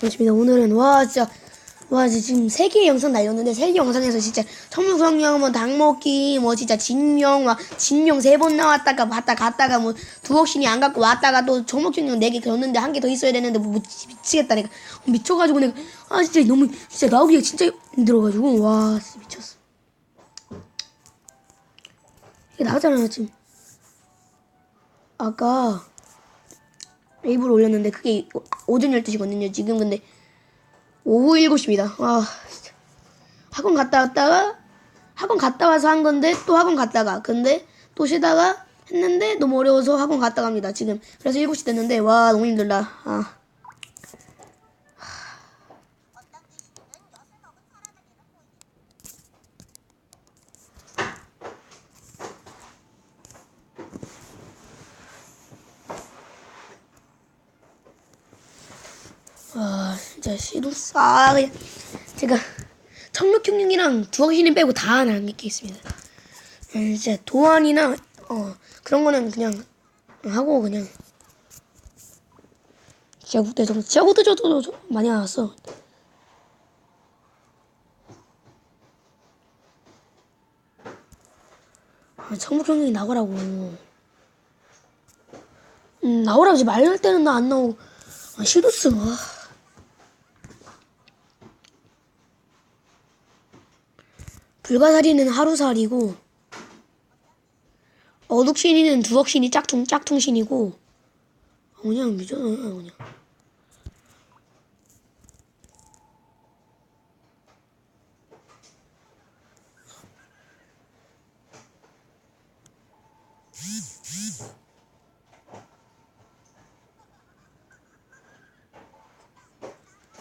반갑습니다. 오늘은 와 진짜 와 지금 세 개의 영상 날렸는데 세 개 영상에서 진짜 천무성령 닭 먹기 뭐 진짜 진명 막 진명 세 번 나왔다가 봤다 갔다가 뭐 두억신이 안 갖고 왔다가 또 정목경령 네개 겼는데 한 개 더 있어야 되는데 뭐 미치- 미치겠다 내가 미쳐가지고 내가 아 진짜 너무 진짜 나오기가 진짜 힘들어가지고 와 진짜 미쳤어. 이게 나왔잖아요 지금 아까 웨이브를 올렸는데 그게 오전 12시거든요. 지금 근데 오후 7시입니다. 아. 학원 갔다 왔다가 학원 갔다 와서 한 건데 또 학원 갔다가 근데 또 쉬다가 했는데 너무 어려워서 학원 갔다 갑니다. 지금 그래서 7시 됐는데 와 너무 힘들다. 아. 아 진짜 시도 싸 그냥 제가 청록형님이랑 두억신님 빼고 다 남겠습니다. 음, 진짜 도안이나 어 그런 거는 그냥 하고 그냥 지하국대 정도 지하국대 정도 좀 많이 나왔어. 아, 청록형님이 나가라고. 음 나오라고 하지 말할 때는 나 안 나오고 아 시도스 와. 불가사리는 하루살이고 어둑신이는 두억신이 짝퉁 짝퉁신이고 그냥 미쳤어 그냥.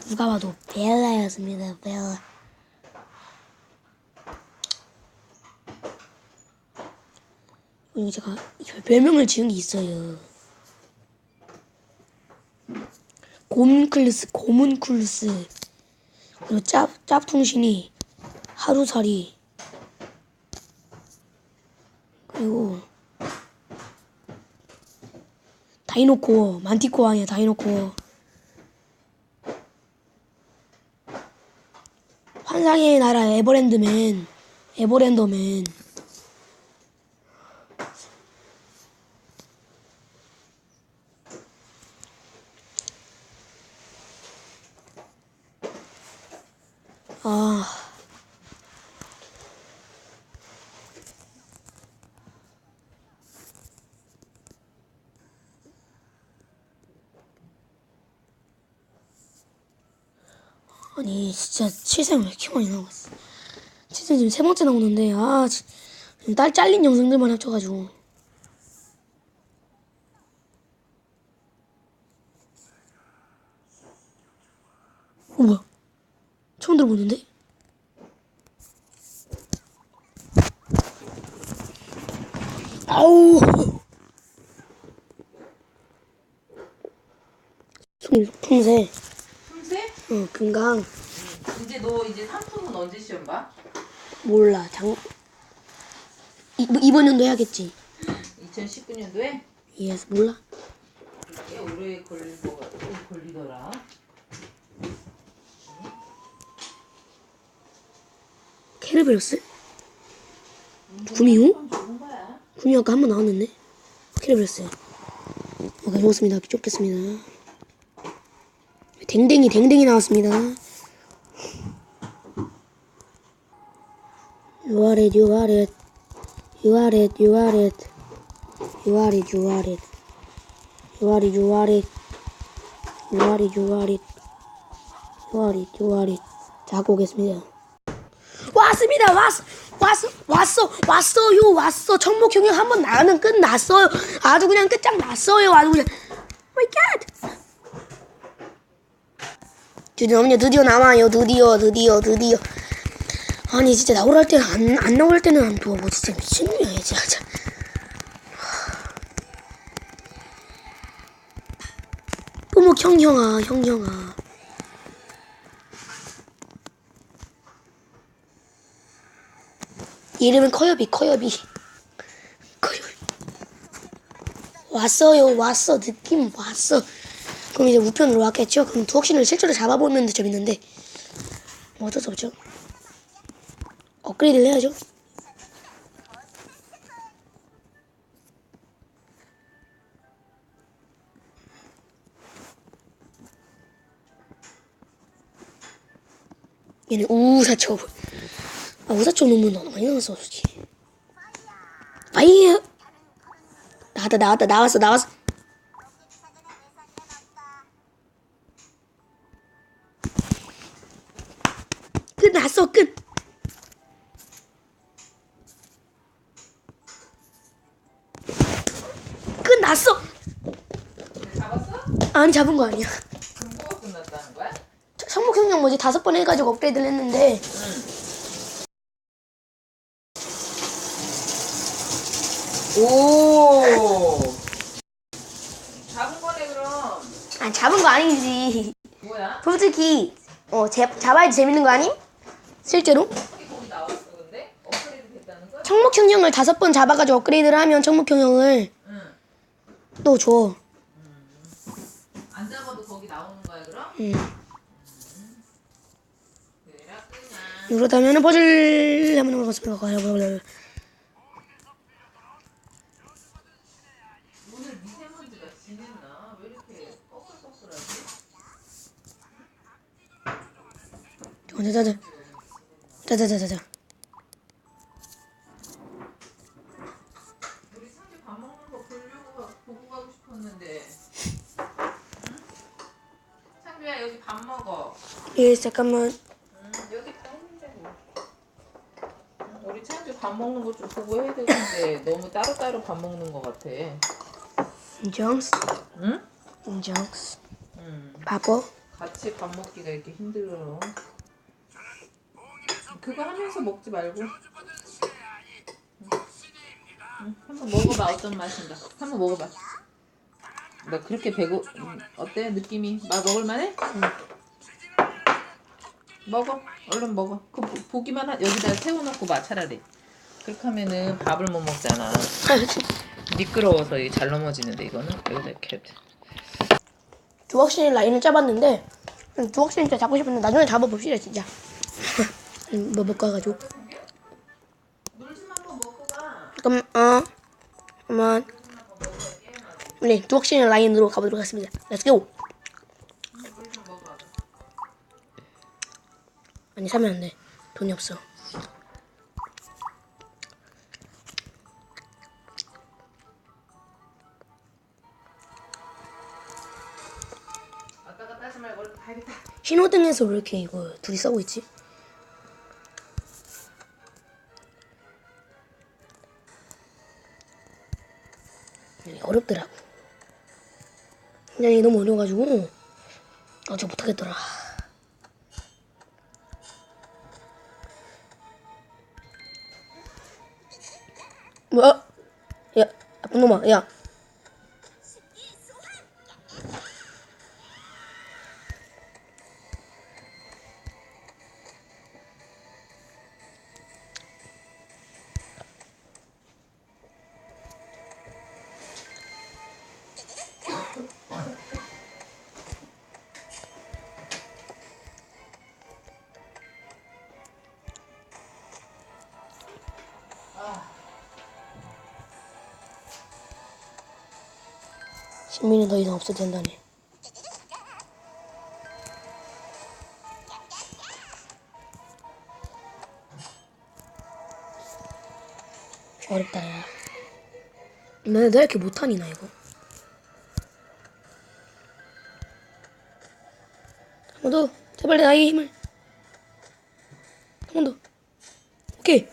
누가 봐도 벨라였습니다 벨라 이거 제가 별명을 지은 게 있어요. 고문클루스, 고문클루스. 그리고 짭, 짭퉁신이 하루살이. 그리고 다이노코어, 만티코어 아니야, 다이노코어. 환상의 나라 에버랜드맨, 에버랜더맨. 아. 아니 진짜 7생 왜 이렇게 많이 나왔어? 7생 지금 세 번째 나오는데 아 지- 지금 딸 잘린 영상들만 합쳐가지고. 어 뭐야 처음 들어보는데? 아우 풍- 풍새 품새? 어 금강 이제 너 이제 상품은 언제 시험 봐? 몰라 장 이, 뭐 이번 연도 해야겠지 2019년도에? 예스 몰라 꽤 오래 걸릴 거 같- 걸리더라. 킬해버렸어? 구미호? 구미호 아까 한 번 나왔는데? 킬해버렸어요. 오케이, 먹었습니다. 쫓겠습니다. 댕댕이, 댕댕이 나왔습니다. You are it, you are it. You are it, you are it. You are it, you are it. You are it, you are it. You are it, you are it. You are it, you are it. 자, 갖고 오겠습니다. 왔습니다. 왔어. 왔어. 왔어. 왔어요. 왔어. 청목 경영 한번 나가면 끝났어요. 아주 그냥 끝장 났어요. 아주 그냥. My God. 드디어 드디어 나와요. 드디어 드디어 드디어. 아니 진짜 나오랄 때는 안, 안 나올 때는 안 둬. 뭐 진짜 미친놈이야 진짜. 어머 형형아 형형아. 이름은 커요비 커요비 커요비 왔어요 왔어 느낌 왔어 그럼 이제 우편으로 왔겠죠? 그럼 두억신을 실제로 잡아보는 데 재밌는데 뭐 어쩔 수 없죠. 업그레이드를 해야죠. 얘는 우사초. 아 우사초 놈은 너무 많이 나왔어 솔직히. 파이어. 나왔다 나왔다 나왔어 나왔어. 끝났어 끝. 끝났어. 잡았어? 아니 잡은 거 아니야. 끝났다는 거야? 성목형량 뭐지 다섯 번 해가지고 업그레이드를 했는데 오. 잡은 거네 그럼. 아 잡은 거 아니지. 뭐야? 솔직히 어 제, 잡아야지 재밌는 거 아니? 실제로 이게 거기 나왔어 근데? 업그레이드 됐다는 거야? 청목형형을 다섯 번 잡아가지고 업그레이드를 하면 청목형형을 응. 또 줘. 안 잡아도 거기 나오는 거야 그럼? 음. 그렇다면 퍼즐 한번 해보겠습니다. 오늘 미세먼지가 지냈나? 왜 이렇게 꺼끌꺼끌하지? 자자자자 자자자자자. 우리 상주 밥 먹는 거 보려고 가- 보고 가고 싶었는데. 응? 상주야 여기 밥 먹어. 예 잠깐만. 응, 여기 다 뭐. 응, 우리 상주 밥 먹는 거 좀 보고 해야 되는데 너무 따로따로 밥 먹는 거 같아. 인정스 응? 인정스. 응. 바보. 같이 밥 먹기가 이렇게 힘들어. 그거 하면서 먹지 말고. 응. 응, 한번 먹어봐 어떤 맛인가. 한번 먹어봐. 너 그렇게 배고 음, 어때 느낌이 막 먹을만해? 먹어 얼른 먹어. 그 보- 보기만 하, 여기다 세워놓고 봐 차라리. 그렇게 하면은 밥을 못 먹잖아. 미끄러워서 이게 잘 넘어지는데 이거는 여기다 이렇게. 두억신 라인을 짜봤는데 두억신 진짜 잡고 싶은데 나중에 잡아봅시다 진짜. 뭐 먹고 와가지고. 물좀 한번 먹고 가. 잠깐만 어. 잠깐만. 네 두억신 라인으로 가보도록 하겠습니다. Let's go. 물좀 먹어. 아니 사면 안 돼. 돈이 없어. 신호등에서 왜 이렇게 이거 둘이 싸우고 있지? 어렵더라고. 그냥 이게 너무 어려워가지고 어제 못하겠더라. 뭐? 야, 나쁜 놈아, 야. 신민이 더 이상 없어도 된다니. 어렵다 야. 너 내가 이렇게 못하니 나 이거. 한 번 더. 제발 내 나의 힘을. 한 번 더. 오케이.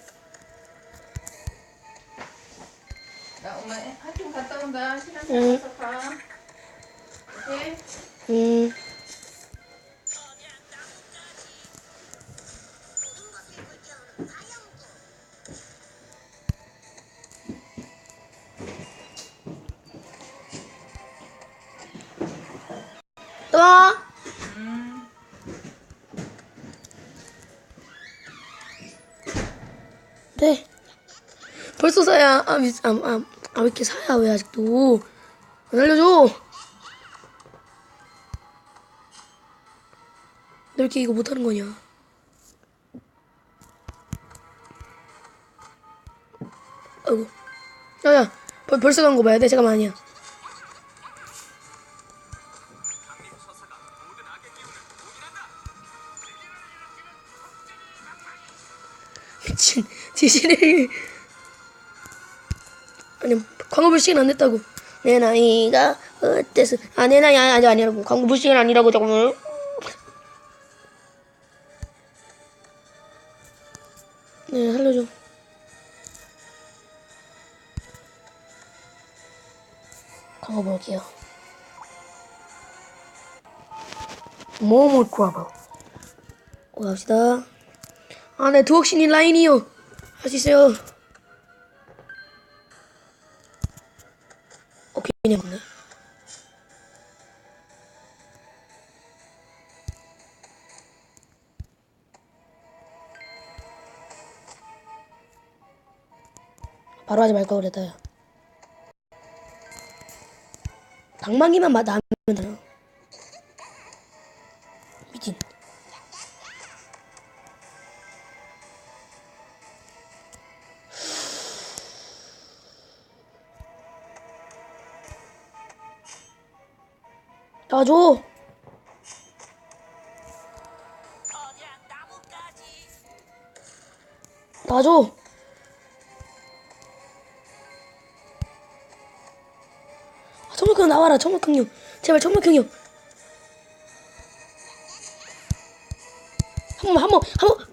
온다. 시간 응. 가. 오케이? 음. 또 와. 음. 네. 벌써 사야. 아, 미, 아, 아, 아, 왜 이렇게 사야, 왜 아직도. 안 알려줘. 너 이렇게 이거 못하는 거냐? 아이고. 야 야, 벌, 벌써 간 거 봐야 돼. 잠깐만 아니야. 미친 지신을 아니 광고 볼 시간 안 됐다고. 내 나이가 어때서. 아 내 나이 아니 아니라고. 광고 볼 시간 아니라고 잠깐만 네 살려줘. 광고 볼게요. 뭐뭐 구아봐. 갑시다. 아, 네, 두억신이 라인이요. 할 수 있어요. 없네. 바로 하지 말걸 그랬다, 야. 방망이만 마, 나면 되나? 미친. 놔줘. 놔줘. 아, 청목형 나와라, 청목형요. 제발 청목형요. 한 번, 한 번, 한 번.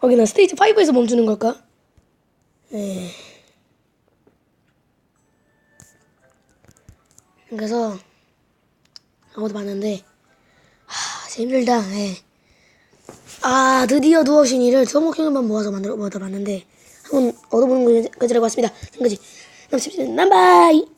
거기는 스테이지 5에서 멈추는 걸까? 에. 그래서 아무도 봤는데 하 힘들다. 예. 아 드디어 두어신이를 서목형만 모아서 만들어 모아봤는데 한번 얻어보는 것까지라고 왔습니다. 한 가지 남십시오. 남바이.